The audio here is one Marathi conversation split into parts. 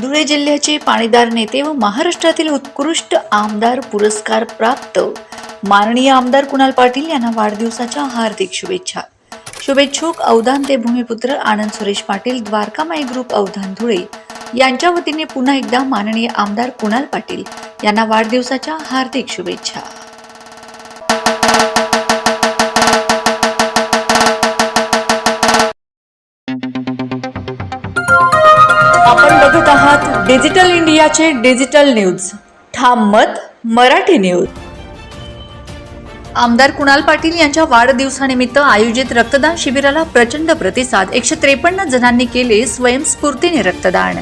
धुळे जिल्ह्याचे पाणीदार नेते व महाराष्ट्रातील उत्कृष्ट आमदार पुरस्कार प्राप्त. माननीय आमदार कुणाल पाटील यांना वाढदिवसाच्या हार्दिक शुभेच्छा. शुभेच्छुक अवधान ते भूमिपुत्र आनंद सुरेश पाटील द्वारकामाई ग्रुप अवधान धुळे. यांच्या वतीने पुन्हा एकदा माननीय आमदार कुणाल पाटील यांना वाढदिवसाच्या हार्दिक शुभेच्छा. बघत डिजिटल इंडियाचे डिजिटल न्यूज. ठाम मत मराठी न्यूज. आमदार कुणाल पाटील यांच्या वाढदिवसानिमित्त आयोजित रक्तदान शिबिराला प्रचंड प्रतिसाद. एकशे त्रेपन्न जणांनी केले स्वयंस्फूर्तीने रक्तदान.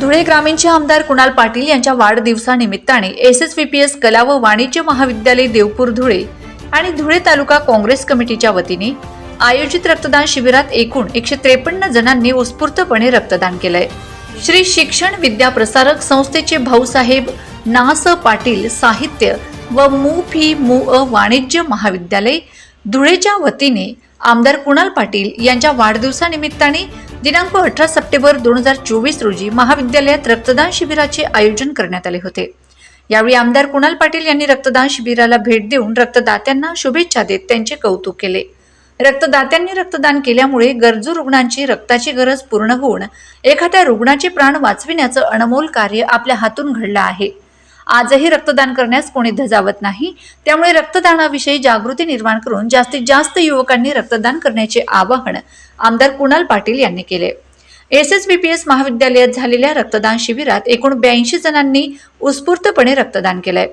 धुळे ग्रामीणचे आमदार कुणाल पाटील यांच्या वाढदिवसानिमित्ताने S S V P S कला व वाणिज्य महाविद्यालय देवपूर धुळे आणि धुळे तालुका काँग्रेस कमिटीच्या वतीने आयोजित रक्तदान शिबिरात एकूण एकशे त्रेपन्न जणांनी उत्स्फूर्तपणे रक्तदान केलंय. श्री शिक्षण विद्या प्रसारक संस्थेचे भाऊसाहेब नास पाटील साहित्य व मु. फी मु. अ. वाणिज्य महाविद्यालय धुळेच्या वतीने आमदार कुणाल पाटील यांच्या वाढदिवसानिमित्ताने दिनांक अठरा सप्टेंबर दोन हजार चोवीस रोजी महाविद्यालयात रक्तदान शिबिराचे आयोजन करण्यात आले होते. यावेळी आमदार कुणाल पाटील यांनी रक्तदान शिबिराला भेट देऊन रक्तदात्यांना शुभेच्छा देत त्यांचे कौतुक केले. रक्तदात्यांनी रक्तदान केल्यामुळे गरजू रुग्णांची रक्ताची गरज पूर्ण होऊन एखाद्या रुग्णाचे प्राण वाचविण्याचं अनमोल कार्य आपल्या हातून घडलं आहे. आजही रक्तदान करण्यास कोणी धजावत नाही त्यामुळे रक्तदानाविषयी जागृती निर्माण करून जास्तीत जास्त युवकांनी रक्तदान करण्याचे आवाहन आमदार कुणाल पाटील यांनी केले. एस एस एस महाविद्यालयात झालेल्या रक्तदान शिबिरात एकूण ब्याऐंशी जणांनी उत्स्फूर्तपणे रक्तदान केलंय.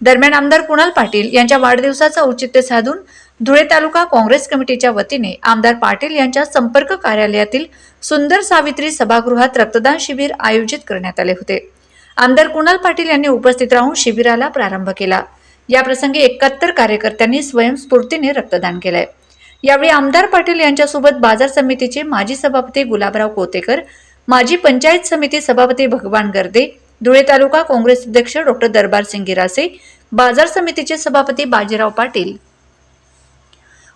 दरम्यान आमदार कुणाल पाटील यांच्या वाढदिवसाचं औचित्य साधून धुळे तालुका काँग्रेस कमिटीच्या वतीने आमदार पाटील यांच्या संपर्क कार्यालयातील सुंदर सावित्री सभागृहात रक्तदान शिबिर आयोजित करण्यात आले होते. आमदार कुणाल पाटील यांनी उपस्थित राहून शिबिराला प्रारंभ केला. याप्रसंगी एकाहत्तर कार्यकर्त्यांनी स्वयंस्फूर्तीने रक्तदान केलंय. यावेळी आमदार पाटील यांच्यासोबत बाजार समितीचे माजी सभापती गुलाबराव कोतेकर माजी पंचायत समिती सभापती भगवान गर्दे धुळे तालुका काँग्रेस अध्यक्ष डॉक्टर दरबार सिंग गिरासे बाजार समितीचे सभापती बाजीराव पाटील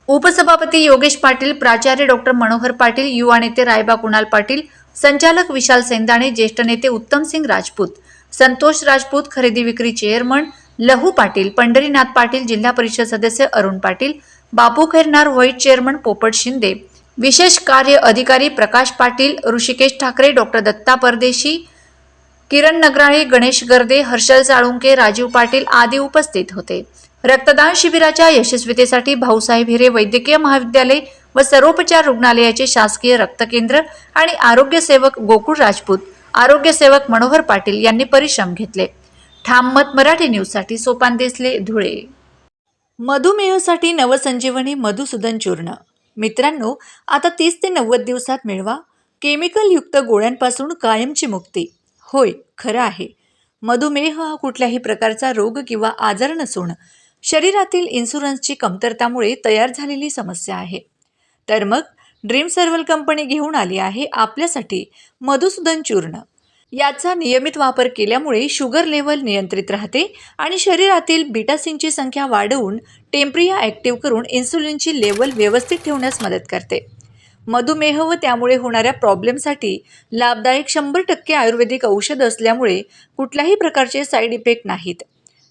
उपसभापती योगेश पाटील प्राचार्य डॉक्टर मनोहर पाटील युवा नेते रायबा कुणाल पाटील संचालक विशाल सेंदाणे ज्येष्ठ नेते उत्तम सिंग राजपूत संतोष राजपूत खरेदी विक्री चेअरमन लहू पाटील पंढरीनाथ पाटील जिल्हा परिषद सदस्य अरुण पाटील बापू खैरनार व्हाईट चेअरमन पोपट शिंदे विशेष कार्य अधिकारी प्रकाश पाटील ऋषिकेश ठाकरे डॉक्टर दत्ता परदेशी किरण नगराळे गणेश गर्दे हर्षल साळुंके राजीव पाटील आदी उपस्थित होते. रक्तदान शिबिराच्या यशस्वीतेसाठी भाऊसाहेब हिरे वैद्यकीय महाविद्यालय व सर्वोपचार रुग्णालयाचे शासकीय रक्त केंद्र आणि आरोग्य सेवक गोकुळ राजपूत आरोग्य सेवक मनोहर पाटील यांनी परिश्रम घेतले. ठाम मत मराठी न्यूजसाठी सोपान देसले धुळे. मधुमेहासाठी नवसंजीवनी मधुसूदन चूर्ण. मित्रांनो आता तीस ते नव्वद दिवसात मिळवा. केमिकलयुक्त गोळ्यांपासून कायमची मुक्ती. होय खरं आहे. मधुमेह हा कुठल्याही प्रकारचा रोग किंवा आजार नसून शरीरातील इन्शुरन्सची कमतरतामुळे तयार झालेली समस्या आहे. तर मग ड्रीम सर्वल कंपनी घेऊन आली आहे आपल्यासाठी मधुसूदन चूर्ण. याचा नियमित वापर केल्यामुळे शुगर लेवल नियंत्रित राहते आणि शरीरातील बिटासिनची संख्या वाढवून टेम्प्रिया ॲक्टिव्ह करून इन्सुलिनची लेवल व्यवस्थित ठेवण्यास मदत करते. मधुमेह व त्यामुळे होणाऱ्या प्रॉब्लेमसाठी लाभदायक शंभर टक्के आयुर्वेदिक औषध असल्यामुळे कुठल्याही प्रकारचे साईड इफेक्ट नाहीत.